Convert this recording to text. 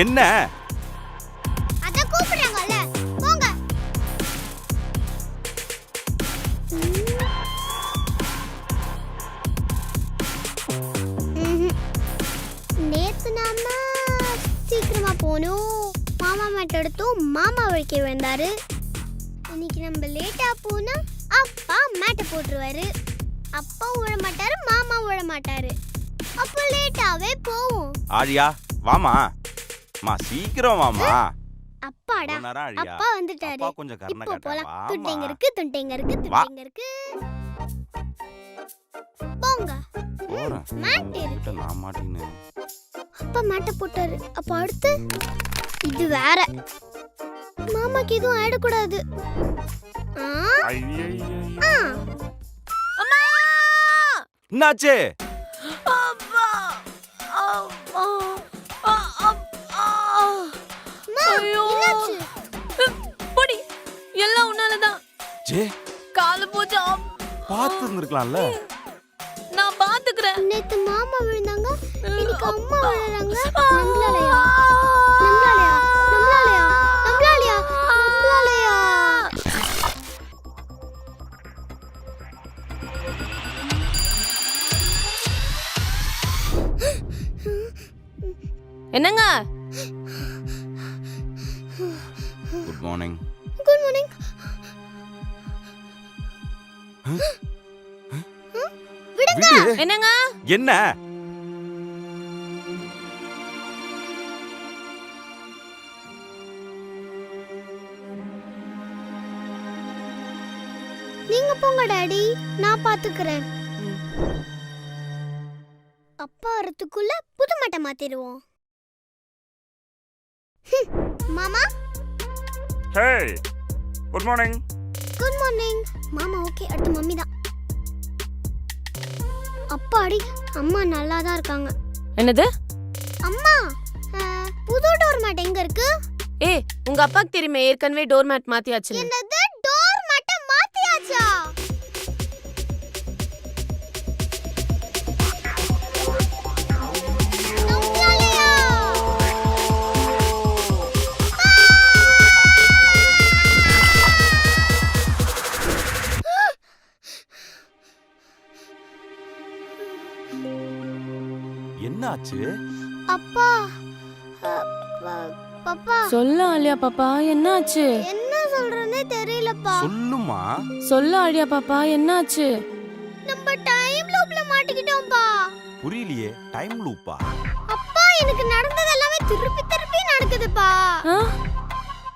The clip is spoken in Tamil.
என்ன? அத கூப்பிடுறாங்கல்ல போங்க. நேத்து நாம சீக்கிரமா போனோம். மாமா மேட் எடுத்தோம். மாமா வழிக்க வந்தாரு. இன்னைக்கு நம்ம லேட்டா போனா அப்பா மேட்டை போட்டுருவாரு. அப்பா விழ மாட்டாரு மாமா விழ மாட்டாரு. அப்போ லேட்டாவே போவோம். ஆழியா வாமா மா சீக்கிரம் வாமா அப்பாடா. அப்பா வந்துட்டாரு. அப்பா கொஞ்சம் கருணை இப்போ காட்டா போலாம் வாமா துண்டைங்க இருக்கு துண்டைங்க இருக்கு. துண்டைங்க இருக்கு. போங்க. போறேன். மேட் இருக்கு. உன்கிட்ட நான் மாட்டின்னு அப்பா மேட்டை போட்டாரு. அப்ப அடுத்து இது வேற. மாமாக்கு எதுவும் ஆயிடக்கூடாது. ஆ, ஆ. என்னாச்சு? அப்பா ஐயோ. பொடி. எல்லாம் உன்னாலதான். ஜே. காலு போச்சு. அப். பார்த்து இருந்திருக்கலாம்ல நான் பாத்துக்கிறேன் நேத்து மாமா விழுந்தாங்க. இன்னைக்கு அம்மா விழுறாங்க. நம்மளாலயா? நம்மளாலயா? நம்மளாலயா? நம்மளாலயா? நம்மளாலயா? என்னங்க? குட் மார்னிங் குட் மார்னிங் விடுங்க. விடு? என்னங்க? என்ன? நீங்க போங்க டாடி. நான் பாத்துக்கிறேன். அப்பா வரதுக்குள்ள புது மட்டை மாத்திடுவோம். ஹம், மாமா? ஹே குட் மார்னிங் குட் மார்னிங் மாமா ஓகே அடுத்து மம்மி தான். அப்பாடி அம்மா நல்லா தான் இருக்காங்க. என்னது? அம்மா அஹ், புது டோர் மேட் எங்க இருக்கு? ஏய் உங்க அப்பாக்கு தெரியுமே ஏற்கனவே டோர் மேட் மாத்தியாச்சு என்னது? என்னாச்சு? அப்பா அப்பா, பப்பா. சொல்ல ஆலியா பாப்பா என்னாச்சு? என்ன சொல்றேன்னே தெரியலப்பா. சொல்லுமா? சொல்ல ஆலியா பாப்பா என்னாச்சு? நம்ம டைம் லூப்ல மாட்டிக்கிட்டோம்ப்பா புரியலையே டைம் லூப்பா அப்பா எனக்கு நடந்தது எல்லாமே திருப்பி திருப்பி